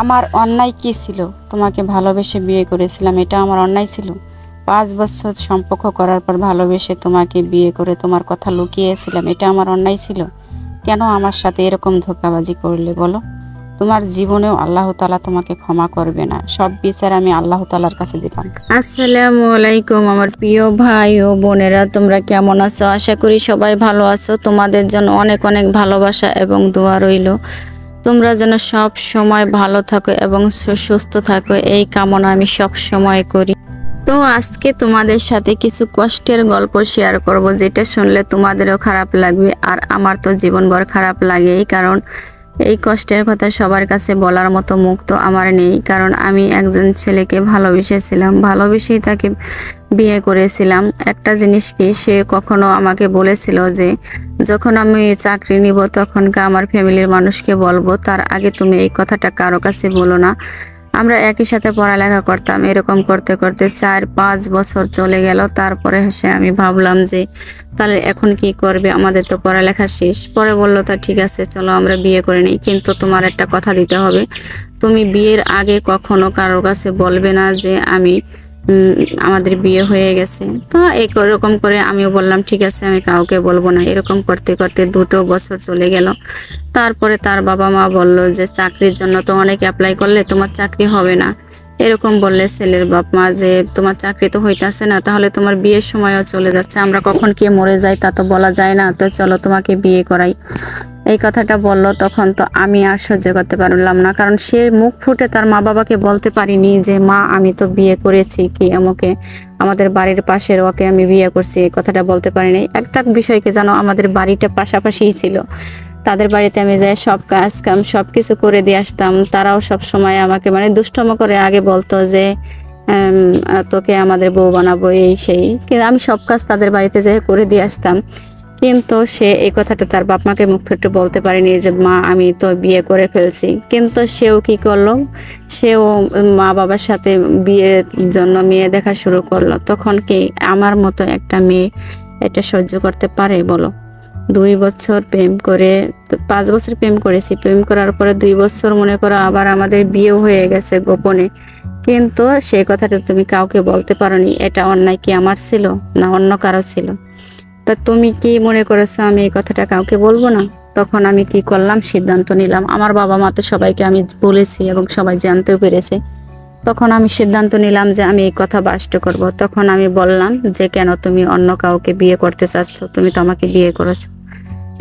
আমার অন্যায় কি ছিল? তোমাকে ভালোবেসে বিয়ে করেছিলাম, এটা আমার অন্যায় ছিল? পাঁচ বছর সম্পর্ক করার পর ভালোবেসে তোমাকে বিয়ে করে তোমার কথা লুকিয়েছিলাম, এটা আমার অন্যায় ছিল? কেন আমার সাথে এরকম ধোকাবাজি করলে বলো? তোমার জীবনেও আল্লাহ তালা তোমাকে ক্ষমা করবে না। সব বিচার আমি আল্লাহ তালার কাছে দিলাম। আসসালামু আলাইকুম আমার প্রিয় ভাই ও বোনেরা, তোমরা কেমন আছো? আশা করি সবাই ভালো আছো। তোমাদের জন্য অনেক অনেক ভালোবাসা এবং দোয়া রইল। তোমরা যেন সব সময় ভালো থাকো এবং সুস্থ থাকো। এই কামনা আমি সব সময় করি। তো আজকে তোমাদের সাথে কিছু কষ্টের গল্প শেয়ার করব, যেটা শুনলে তোমাদেরও খারাপ লাগবে আর আমার তো জীবনভর খারাপ লাগেই কারণ, এই কষ্টের কথা সবার কাছে বলার মতো মুখ তো আমার নেই। কারণ আমি একজন ছেলেকে ভালোবেসেছিলাম, ভালোবেসেই তাকে বিয়ে করেছিলাম। একটা জিনিস কি, সে কখনো আমাকে বলেছিল যে যখন আমি চাকরি নিব তখনকার আমার ফ্যামিলির মানুষকে বলব, তার আগে তুমি এই কথাটা কারও কাছে বলো না। আমরা একই সাথে পড়ালেখা করতাম, এরকম করতে করতে চার পাঁচ বছর চলে গেল। তারপরে সে আমি ভাবলাম যে, তাহলে এখন কি করবে? আমাদের তো পড়ালেখা শেষ। পরে বলল, তা ঠিক আছে, চলো আমরা বিয়ে করে নিই। কিন্তু তোমার একটা কথা দিতে হবে। তুমি বিয়ের আগে কখনো কারোর কাছে বলবে না যে, আমি আমাদের বিয়ে হয়ে গেছে। তো এরকম করে আমিও বললাম, ঠিক আছে, আমি কাউকে বলব না। এরকম করতে করতে দুটো বছর চলে গেল। তারপরে তার বাবা মা বলল যে, চাকরির জন্য তো অনেক অ্যাপ্লাই করলে তোমার চাকরি হবে না। এরকম বললে ছেলের বাপ মা যে, তোমার চাকরি তো হইতাছে না, তাহলে তোমার বিয়ের সময়ও চলে যাচ্ছে। আমরা কখন কে মরে যাই তা তো বলা যায় না। তো চলো তোমাকে বিয়ে করাই। এই কথাটা বলল, তখন তো আমি আর সহ্য করতে পারলাম না, কারণ সে মুখ ফুটে তার মা বাবাকে বলতে পারিনি যে, মা, আমি তো বিয়ে করেছি, কি আমাকে আমাদের বাড়ির পাশের ওকে আমি বিয়ে করছি? এই কথাটা বলতে পারিনি। একটা বিষয়কে যেন আমাদের বাড়িটা পাশাপাশিই ছিল। তাদের বাড়িতে আমি যাই, সব কাজ কাম, সব কিছু করে দিয়ে আসতাম। তারাও সব সময় আমাকে মানে দুষ্টম করে আগে বলতো যে তোকে আমাদের বউ বানাবো, এই, সেই। কিন্তু আমি সব কাজ তাদের বাড়িতে যেয়ে করে দিয়ে আসতাম। কিন্তু সে এই কথাটা তার বাপ মাকে মুখ ফুটে বলতে পারেনি যে, মা, আমি তো বিয়ে করে ফেলছি। কিন্তু সেও কি করল? সেও মা বাবার সাথে বিয়ের জন্য মেয়ে দেখা শুরু করল। তখন কি আমার মতো একটা মেয়ে এটা সহ্য করতে পারে বলো? দুই বছর প্রেম করে, পাঁচ বছর প্রেম করেছি। প্রেম করার পরে দুই বছর মনে করো আবার আমাদের বিয়েও হয়ে গেছে গোপনে। কিন্তু সেই কথাটা তুমি কাউকে বলতে পারোনি। এটা অন্যায় কি আমার ছিল না অন্য কারও ছিল? তা তুমি কি মনে করেছ আমি এই কথাটা কাউকে বলব না? তখন আমি কি করলাম? সিদ্ধান্ত নিলাম। আমার বাবা মা তো সবাইকে আমি বলেছি এবং সবাই জানতেও পেরেছে। তখন আমি সিদ্ধান্ত নিলাম যে আমি এই কথা বাষ্ট করব। তখন আমি বললাম যে, কেন তুমি অন্য কাউকে বিয়ে করতে চাচ্ছ? তুমি তো আমাকে বিয়ে করেছ।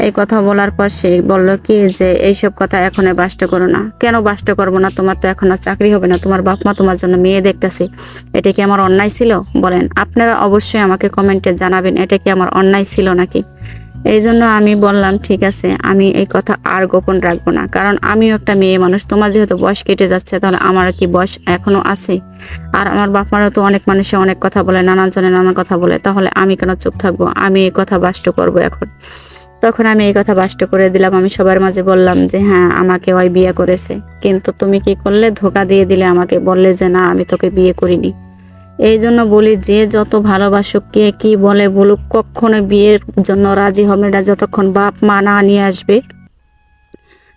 এই কথা বলার পর সে বলল, কি যে এইসব কথা এখন বাষ্ট করো না? কেন বাষ্ট করব না? তোমার তো এখন আর চাকরি হবে না। তোমার বাপ মা তোমার জন্য মেয়ে দেখতেছে। এটা কি আমার অন্যায় ছিল? বলেন, আপনারা অবশ্যই আমাকে কমেন্টে জানাবেন, এটা কি আমার অন্যায় ছিল নাকি? এই জন্য আমি বললাম, ঠিক আছে, আমি এই কথা আর গোপন রাখব না। কারণ আমিও একটা মেয়ে মানুষ, তোমার যেহেতু বয়স কেটে যাচ্ছে, তাহলে আমার কি বয়স এখনও আছে? আর আমার বাপ মারও তো অনেক মানুষে অনেক কথা বলে নানান জনে নানান কথা বলে, তাহলে আমি কেন চুপ থাকব? আমি এই কথা বাষ্ট করব এখন। তখন আমি এই কথা বাষ্ট করে দিলাম। আমি সবার মাঝে বললাম যে হ্যাঁ আমাকে ওই বিয়ে করেছে। কিন্তু তুমি কি করলে? ধোকা দিয়ে দিলে আমাকে। বললে যে, না, আমি তোকে বিয়ে করিনি। এই জন্য বলি, যে যত ভালোবাসুক, কে কি বলে বলুক, কখনো বিয়ের জন্য রাজি হবে না, যতক্ষণ বাপ মা না নিয়ে আসবে,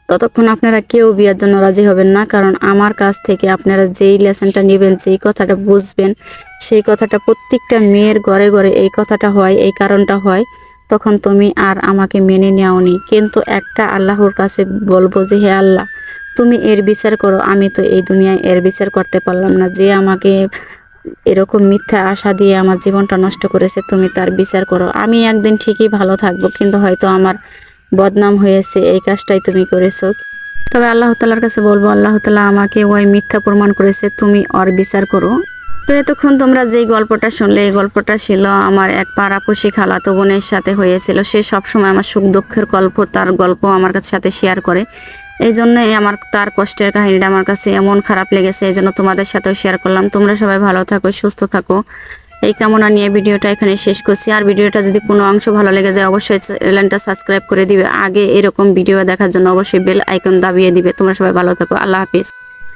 ততক্ষণ আপনারা কেউ বিয়ের জন্য রাজি হবেন না। কারণ আমার কাছ থেকে আপনারা যেই লেসনটা নেবেন, যেই কথাটা বুঝবেন, সেই কথাটা প্রত্যেকটা মেয়ের ঘরে ঘরে এই কথাটা হয়, এই কারণটা হয়, তখন তুমি আর আমাকে মেনে নেওনি। কিন্তু একটা আল্লাহর কাছে বলব যে, হে আল্লাহ, তুমি এর বিচার করো, আমি তো এই দুনিয়ায় এর বিচার করতে পারলাম না। যে আমাকে এরকম মিথ্যা আশা দিয়ে আমার জীবনটা নষ্ট করেছে, তুমি তার বিচার করো। আমি একদিন ঠিকই ভালো থাকব, কিন্তু হয়তো আমার বদনাম হয়েছে, এই কাজটাই তুমি করেছ। তবে আল্লাহ তালার কাছে বলব, আল্লাহ তালা আমাকে ওই মিথ্যা প্রমাণ করেছে, তুমি ওর বিচার করো। তো এতক্ষণ তোমরা যেই গল্পটা শুনলে, এই গল্পটা ছিল আমার এক পাড়াপড়শি খালাতো বোনের সাথে হয়েছিল। সে সবসময় আমার সুখ দুঃখের গল্প, তার গল্প আমার কাছে সাথে শেয়ার করে। এই জন্যই আমার, তার কষ্টের কাহিনীটা আমার কাছে এমন খারাপ লেগেছে, এই জন্য তোমাদের সাথেও শেয়ার করলাম। তোমরা সবাই ভালো থাকো, সুস্থ থাকো। এই কামনা নিয়ে ভিডিওটা এখানে শেষ করছি। আর ভিডিওটা যদি কোনো অংশ ভালো লেগে যায়, অবশ্যই চ্যানেলটা সাবস্ক্রাইব করে দিবে। আগে এরকম ভিডিও দেখার জন্য অবশ্যই বেল আইকন দাবিয়ে দিবে। তোমরা সবাই ভালো থাকো। আল্লাহ হাফিজ।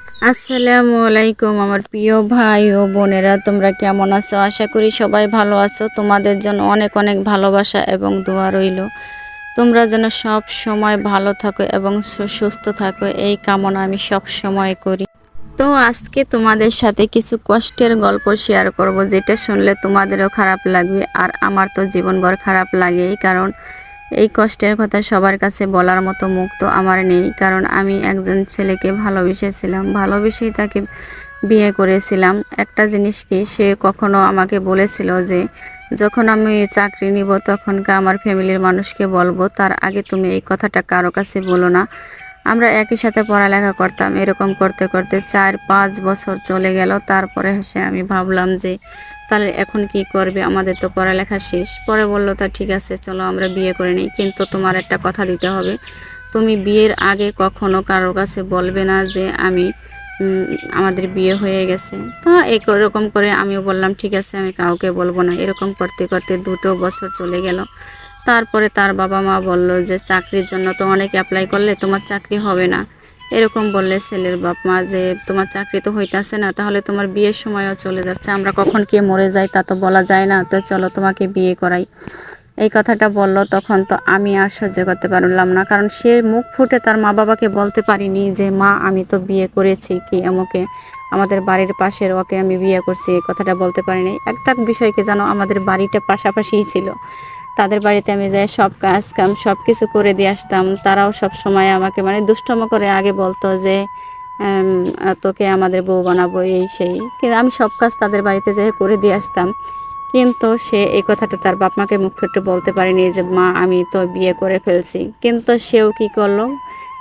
আসসালামু আলাইকুম আমার প্রিয় ভাই ও বোনেরা, তোমরা কেমন আছো? আশা করি সবাই ভালো আছো। তোমাদের জন্য অনেক অনেক ভালোবাসা এবং দোয়া রইল। তোমরা যেন সব সময় ভালো থাকো এবং সুস্থ থাকো, এই কামনা আমি সব সময় করি। তো আজকে তোমাদের সাথে কিছু কষ্টের গল্প শেয়ার করব, যেটা শুনলে তোমাদেরও খারাপ লাগবে আর আমার তো জীবনভর খারাপ লাগেই, কারণ এই কষ্টের কথা সবার কাছে বলার মতো মুখ তো আমার নেই, কারণ আমি একজন ছেলেকে ভালোবেসেছিলাম। ভালোবেসেই তাকে বিয়ে করেছিলাম। একটা জিনিস কি, সে কখনো আমাকে বলেছিল যে, যখন আমি চাকরি নিব তখনকে আমার ফ্যামিলির মানুষকে বলব, তার আগে তুমি এই কথাটা কারও কাছে বলো না। আমরা একই সাথে পড়ালেখা করতাম, এরকম করতে করতে চার, পাঁচ বছর চলে গেল। তারপরে সে আমি ভাবলাম যে, তাহলে এখন কি করবে? আমাদের তো পড়ালেখা শেষ। পরে বলল, তা ঠিক আছে, চলো আমরা বিয়ে করে নিই। কিন্তু তোমার একটা কথা দিতে হবে। তুমি বিয়ের আগে কখনো কারোর কাছে বলবে না যে, আমি আমাদের বিয়ে হয়ে গেছে? তো এরকম করে আমিও বললাম, ঠিক আছে, আমি কাউকে বলব না। এরকম করতে করতে দুটো বছর চলে গেল। তারপরে তার বাবা মা বলল যে, চাকরির জন্য তো অনেক অ্যাপ্লাই করলে তোমার চাকরি হবে না। এরকম বললে ছেলের বাপ মা যে, তোমার চাকরি তো হইতাছে না, তাহলে তোমার বিয়ের সময়ও চলে যাচ্ছে, আমরা কখন কে মরে যাই তা তো বলা যায় না, তো চলো তোমাকে বিয়ে করাই। এই কথাটা বলল, তখন তো আমি আর সহ্য করতে পারলাম না, কারণ সে মুখ ফুটে তার মা বাবাকে বলতে পারিনি যে, মা, আমি তো বিয়ে করেছি, কি আমাকে আমাদের বাড়ির পাশের ওকে আমি বিয়ে করছি? এই কথাটা বলতে পারিনি। একটা বিষয়কে জানো আমাদের বাড়িটা পাশাপাশিই ছিল। তাদের বাড়িতে আমি যাই, সব কাজ কাম সব কিছু করে দিয়ে আসতাম। তারাও সব সময় আমাকে মানে দুষ্টম করে আগে বলতো যে তোকে আমাদের বউ বানাবো, এই, সেই। কিন্তু আমি সব কাজ তাদের বাড়িতে যেয়ে করে দিয়ে আসতাম। কিন্তু সে এই কথাটা তার বাপ মাকে মুখ ফুটে বলতে পারেনি যে, মা, আমি তো বিয়ে করে ফেলছি। কিন্তু সেও কি করল?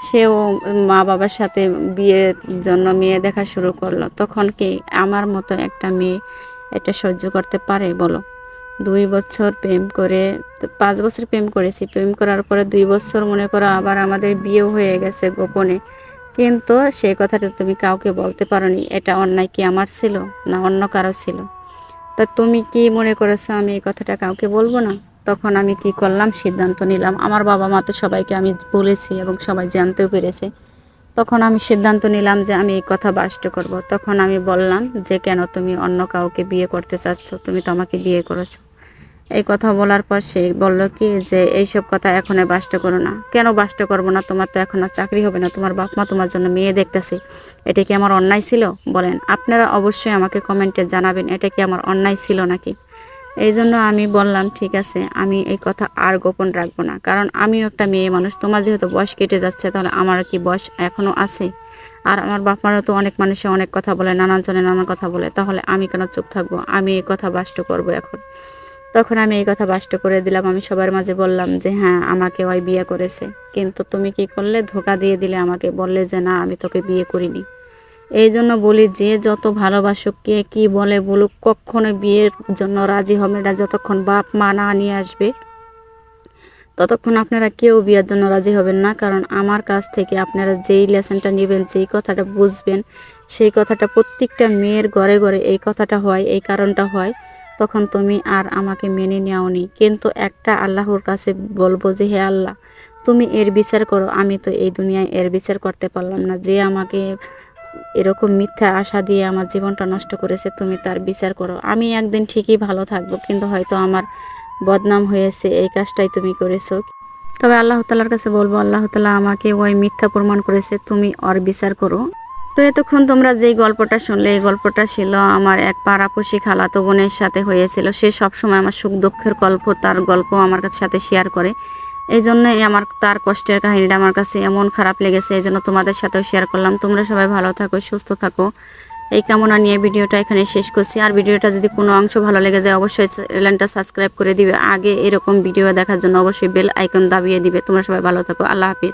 সেও মা বাবার সাথে বিয়ের জন্য মেয়ে দেখা শুরু করল। তখন কি আমার মতো একটা মেয়ে এটা সহ্য করতে পারে বলো? দুই বছর প্রেম করে, পাঁচ বছর প্রেম করেছি। প্রেম করার পরে দুই বছর মনে করো আবার আমাদের বিয়েও হয়ে গেছে গোপনে। কিন্তু সেই কথাটা তুমি কাউকে বলতে পারোনি। এটা অন্যায় কি আমার ছিল না অন্য কারও ছিল? তা তুমি কি মনে করেছ আমি এই কথাটা কাউকে বলব না? তখন আমি কি করলাম? সিদ্ধান্ত নিলাম। আমার বাবা মা তো সবাইকে আমি বলেছি এবং সবাই জানতেও পেরেছে। তখন আমি সিদ্ধান্ত নিলাম যে আমি এই কথা বাষ্ট করব। তখন আমি বললাম যে, কেন তুমি অন্য কাউকে বিয়ে করতে চাচ্ছ? তুমি তো আমাকে বিয়ে করেছ। এই কথা বলার পর সে বলল কি যে, এইসব কথা এখন বাষ্ট করো না। কেন বাষ্ট করব না? তোমার তো এখন আর চাকরি হবে না। তোমার বাপ মা তোমার জন্য মেয়ে দেখতেছে। এটা কি আমার অন্যায় ছিল? বলেন। আপনারা অবশ্যই আমাকে কমেন্টে জানাবেন, এটা কি আমার অন্যায় ছিল নাকি? এই জন্য আমি বললাম, ঠিক আছে, আমি এই কথা আর গোপন রাখব না। কারণ আমিও একটা মেয়ে মানুষ। তোমার যেহেতু বয়স কেটে যাচ্ছে, তাহলে আমার কি বয়স এখনও আছে? আর আমার বাপ মারও তো অনেক মানুষে অনেক কথা বলে নানান জনে নানান কথা বলে। তাহলে আমি কেন চুপ থাকব? আমি এই কথা বাষ্ট করব এখন। তখন আমি এই কথা বাষ্ট করে দিলাম। আমি সবার মাঝে বললাম যে হ্যাঁ আমাকে ওই বিয়ে করেছে। কিন্তু তুমি কি করলে? ধোকা দিয়ে দিলে আমাকে। বললে যে, না, আমি তোকে বিয়ে করিনি। এই জন্য বলি, যে যত ভালোবাসুক, কে কি বলে বলুক, কখনো বিয়ের জন্য রাজি হবে না। যতক্ষণ বাপ, মা না নিয়ে আসবে, ততক্ষণ আপনারা কেউ বিয়ের জন্য রাজি হবেন না। কারণ আমার কাছ থেকে আপনারা যেই লেসনটা নেবেন, যেই কথাটা বুঝবেন, সেই কথাটা প্রত্যেকটা মেয়ের ঘরে ঘরে এই কথাটা হয়, এই কারণটা হয়। তখন তুমি আর আমাকে মেনে নেওনি। কিন্তু একটা আল্লাহর কাছে বলব যে, হে আল্লাহ, তুমি এর বিচার করো। আমি তো এই দুনিয়ায় এর বিচার করতে পারলাম না। যে আমাকে এরকম মিথ্যা আশা দিয়ে আমার জীবনটা নষ্ট করেছে, তুমি তার বিচার করো। আমি একদিন ঠিকই ভালো থাকব, কিন্তু হয়তো আমার বদনাম হয়েছে। এই কাজটাই তুমি করেছ। তবে আল্লাহ তালার কাছে বলব, আল্লাহ তালা আমাকে ওই মিথ্যা প্রমাণ করেছে, তুমি ওর বিচার করো। তো এতক্ষণ তোমরা যেই গল্পটা শুনলে, এই গল্পটা ছিল আমার এক পাড়াপড়শি খালাতো বোনের সাথে হয়েছিল। সে সবসময় আমার সুখ দুঃখের গল্প, তার গল্প আমার কাছে সাথে শেয়ার করে। এই জন্যই আমার তার কষ্টের কাহিনীটা আমার কাছে এমন খারাপ লেগেছে এই জন্য তোমাদের সাথেও শেয়ার করলাম। তোমরা সবাই ভালো থাকো, সুস্থ থাকো। এই কামনা নিয়ে ভিডিওটা এখানে শেষ করছি। আর ভিডিওটা যদি কোনো অংশ ভালো লেগে যায়, অবশ্যই চ্যানেলটা সাবস্ক্রাইব করে দিবে। আগে এরকম ভিডিও দেখার জন্য অবশ্যই বেল আইকন দাবিয়ে দিবে। তোমরা সবাই ভালো থাকো। আল্লাহ হাফিজ।